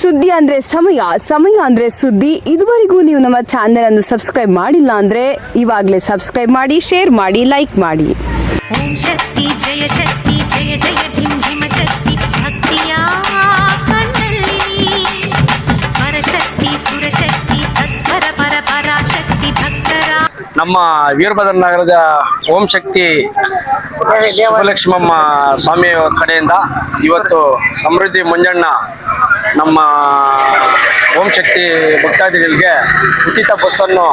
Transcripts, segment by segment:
ಸುದ್ದಿ ಅಂದ್ರೆ ಸಮಯ ಸಮಯ ಅಂದ್ರೆ ಸುದ್ದಿ. ಇದುವರೆಗೂ ನೀವು ನಮ್ಮ ಚಾನೆಲ್ ಅನ್ನು ಸಬ್ಸ್ಕ್ರೈಬ್ ಮಾಡಿಲ್ಲ ಅಂದ್ರೆ ಇವಾಗಲೇ ಸಬ್ಸ್ಕ್ರೈಬ್ ಮಾಡಿ ಶೇರ್ ಮಾಡಿ ಲೈಕ್ ಮಾಡಿ. ಓಂ ಶಕ್ತಿ, ಜಯ ಶಕ್ತಿ. ನಮ್ಮ ವೀರಭದ್ರ ನಗರದ ಓಂ ಶಕ್ತಿ ಶಿವಲಕ್ಷ್ಮಮ್ಮ ಸ್ವಾಮಿ ಕಡೆಯಿಂದ ಇವತ್ತು ಸಮೃದ್ಧಿ ಮಂಜಣ್ಣ ನಮ್ಮ ಓಂ ಶಕ್ತಿ ಭಕ್ತಾದಿಗಳಿಗೆ ಉಚಿತ ಬಸ್ಸನ್ನು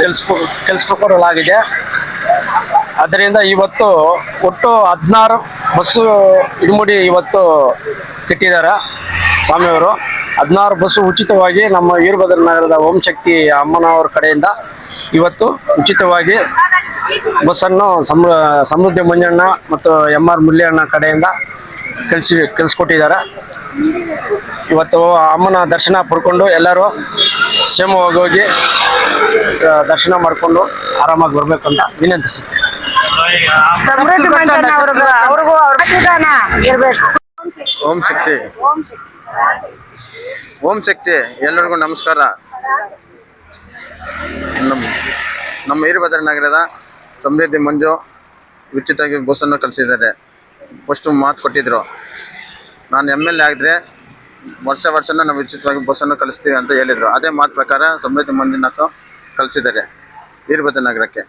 ಕೆಲ್ಸ- ಅದರಿಂದ ಇವತ್ತು ಒಟ್ಟು ಹದಿನಾರು ಬಸ್ಸು ಇಡುಮುಡಿ ಇವತ್ತು ಇಟ್ಟಿದ್ದಾರೆ ಸ್ವಾಮಿಯವರು. ಹದಿನಾರು ಬಸ್ಸು ಉಚಿತವಾಗಿ ನಮ್ಮ ವೀರಭದ್ರ ನಗರದ ಓಂ ಶಕ್ತಿ ಅಮ್ಮನವರ ಕಡೆಯಿಂದ ಇವತ್ತು ಉಚಿತವಾಗಿ ಬಸ್ಸನ್ನು ಸಮೃ ಸಮೃದ್ಧಿ ಮಂಜಣ್ಣ ಮತ್ತು ಎಂ ಆರ್ ಮುಲ್ಯಣ್ಣ ಕಡೆಯಿಂದ ಕಳಿಸಿ, ಕಳಿಸ್ಕೊಟ್ಟಿದ್ದಾರೆ. ಇವತ್ತು ಅಮ್ಮನ ದರ್ಶನ ಪಡ್ಕೊಂಡು ಎಲ್ಲರೂ ಕ್ಷೇಮವಾಗಿ ಹೋಗಿ ದರ್ಶನ ಮಾಡಿಕೊಂಡು ಆರಾಮಾಗಿ ಬರಬೇಕು ಅಂತ ವಿನಂತಿಸುತ್ತೆ ಸಮೃದ್ಧಿ ಮಂಜಣ್ಣ ಇರ್ಬೇಕು. ಓಂ ಶಕ್ತಿ. ಓಂ ಶಕ್ತಿ, ಎಲ್ಲರಿಗೂ ನಮಸ್ಕಾರ. ನಮ್ಮ ನಮ್ಮ ವೀರಭದ್ರ ನಗರದ ಸಮೃದ್ಧಿ ಮಂಜು ಉಚಿತವಾಗಿ ಬಸ್ಸನ್ನು ಕಲಿಸಿದ್ದಾರೆ ಫಸ್ಟು ಮಾತು ಕೊಟ್ಟಿದ್ರು. ನಾನು ಎಂ ಎಲ್ ಎ ಆಗಿದ್ರೆ ವರ್ಷ ವರ್ಷನ ನಾವು ಉಚಿತವಾಗಿ ಬಸ್ಸನ್ನು ಕಲಿಸ್ತೀವಿ ಅಂತ ಹೇಳಿದರು. ಅದೇ ಮಾತು ಪ್ರಕಾರ ಸಮೃದ್ಧಿ ಮಂಜುನಾಥ್ ಕಲಿಸಿದ್ದಾರೆ ವೀರಭದ್ರ ನಗರಕ್ಕೆ.